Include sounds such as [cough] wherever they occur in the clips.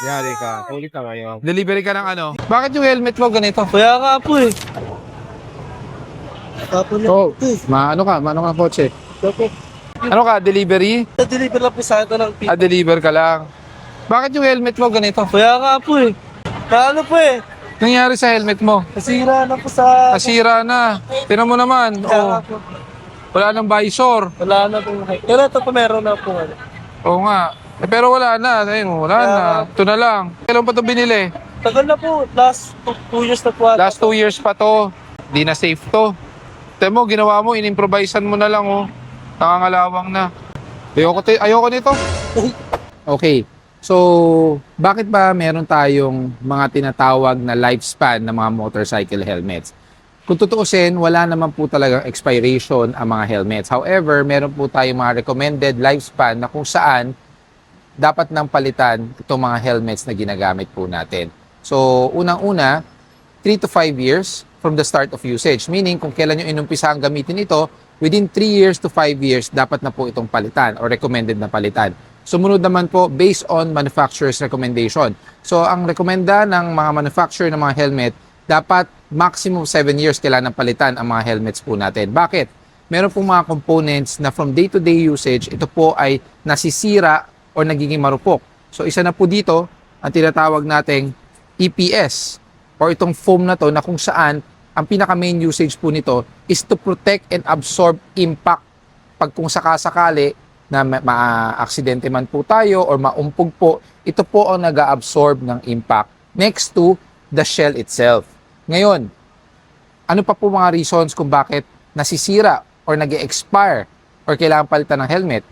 Yari ka. Huli ka ngayon. Delivery ka ng ano? Bakit yung helmet mo ganito? Kaya nga po eh. Tapos na Oh, ito eh. maano ka? Maano ka kotse? Tapos, Ano ka? Delivery? na-deliver lang po sa akin ng pizza. Ah, deliver ka lang. Bakit yung helmet mo ganito? Kaya nga po eh. Paano po eh? Nangyari sa helmet mo? Nasira na po sa... Nasira na. Tinan mo naman. Kaya Oh, po. wala nang visor. Wala na po. Pero ito po meron na po. Ano. Oo nga. Eh, pero wala na. Ayun, wala na. Ito na lang. Kailan pa ito binili? Tagal na po. Last two, two years na po. ata. Last two years pa to. Di na safe to. Ito mo, ginawa mo, inimprovisean mo na lang, oh. Nakangalawang na. Ayoko, ti- ayoko nito. [laughs] Okay. So, bakit ba meron tayong mga tinatawag na lifespan ng mga motorcycle helmets? Kung tutuusin, wala naman po talagang expiration ang mga helmets. However, meron po tayong mga recommended lifespan na kung saan dapat nang palitan itong mga helmets na ginagamit po natin. So, unang-una, 3 to 5 years from the start of usage. Meaning, kung kailan nyo inumpisa ang gamitin ito, within 3 years to 5 years, dapat na po itong palitan or recommended na palitan. Sumunod naman po based on manufacturer's recommendation. So, ang rekomenda ng mga manufacturer ng mga helmet, dapat maximum 7 years kailangan palitan ang mga helmets po natin. Bakit? Meron pong mga components na from day-to-day usage, ito po ay nasisira or nagiging marupok. So, isa na po dito, ang tinatawag nating EPS or itong foam na to na kung saan ang pinaka main usage po nito is to protect and absorb impact pag kung sakasakali na ma- ma-aksidente man po tayo or maumpog po, ito po ang nag absorb ng impact next to the shell itself. Ngayon, ano pa po mga reasons kung bakit nasisira or nag expire or kailangan palitan ng helmet?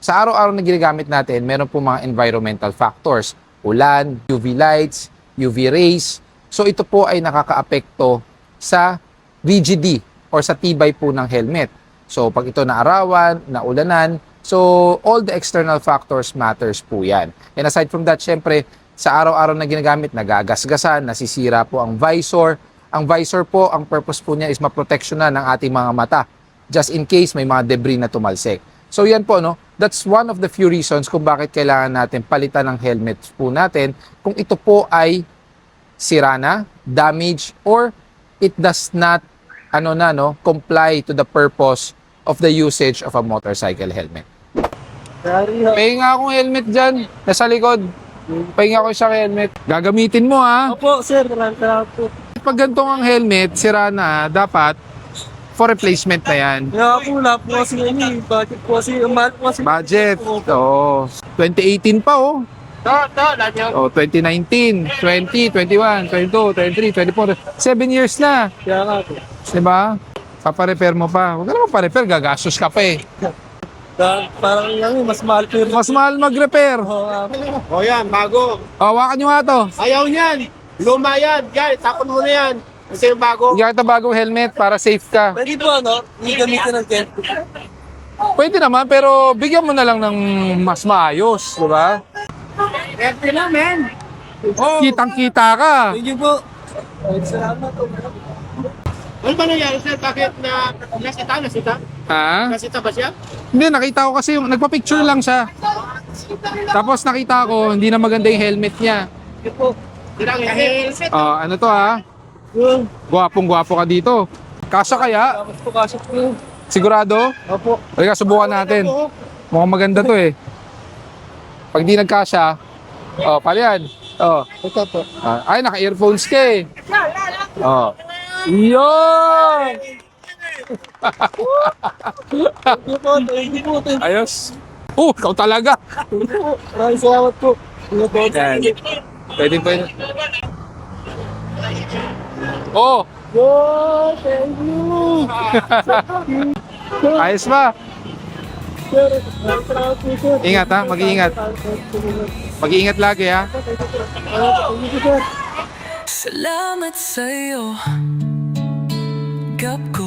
Sa araw-araw na ginagamit natin, meron po mga environmental factors. Ulan, UV lights, UV rays. So ito po ay nakakaapekto sa rigidity or sa tibay po ng helmet. So pag ito naarawan, naulanan, so all the external factors matters po yan. And aside from that, syempre, sa araw-araw na ginagamit, nagagasgasan, nasisira po ang visor. Ang visor po, ang purpose po niya is maproteksyonan ng ating mga mata just in case may mga debris na tumalsik. So yan po, no? That's one of the few reasons kung bakit kailangan natin palitan ng helmet po natin kung ito po ay sira na, damage, or it does not ano na, no, comply to the purpose of the usage of a motorcycle helmet. Ha. Pahinga akong helmet dyan, nasa likod. Pahinga ko isang helmet. Gagamitin mo ha. Opo, sir. Maraming salamat po. Pag ganitong ang helmet, sira na, dapat for replacement na yan. Kaya po, wala po kasi ano eh. Budget po kasi. Ang mahal po kasi. Budget. Oo. 2018 pa oh. To, to, lahat yun. Oh, 2019, 20, 21, 22, 23, 24. 7 years na. Kaya nga po. Di ba? Paparepair mo pa. Huwag ka naman pa-repair, gagastos ka pa eh. Da- Parang eh, mas mahal yun. Mas mahal mag-repair. Oo nga po. O yan, bago. Oh, hawakan nyo nga to. Ayaw niyan. Luma yan. Yan, tapon mo na yan. Kasi yung bago. Bigyan kita bagong helmet para safe ka. Pwede po ano, hindi gamitin ng tent. Pwede naman, pero bigyan mo na lang ng mas maayos, di ba? Pwede na, men. Oh. Kitang-kita ka. Thank you po. Ay, salamat po. Ano ba nangyari sir? Bakit na nasita? Nasita? Ha? Nasita ba siya? Hindi, nakita ko kasi, yung- nagpa-picture lang siya. Tapos nakita ko, hindi na maganda yung helmet niya. You po. Silang helmet. Oh, ano to ha? Yun. Gwapong-gwapo ka dito. Kasya kaya? Salamat po kasi po. Sigurado? Opo. Halika, subukan natin. Mukhang maganda to eh. Pag di nagkasya, oh, pala yan. Oh, Ito po. ah, ay, naka-earphones ka eh. Oh. Yun! Ayos. Oh, ikaw talaga. Maraming salamat po. Yan. Pwede pa yun. Oh, Yo, thank you. [laughs] ayos ba? Ingat, ha? Mag-iingat. Mag-iingat lagi ha. Salamat sa'yo Gap ko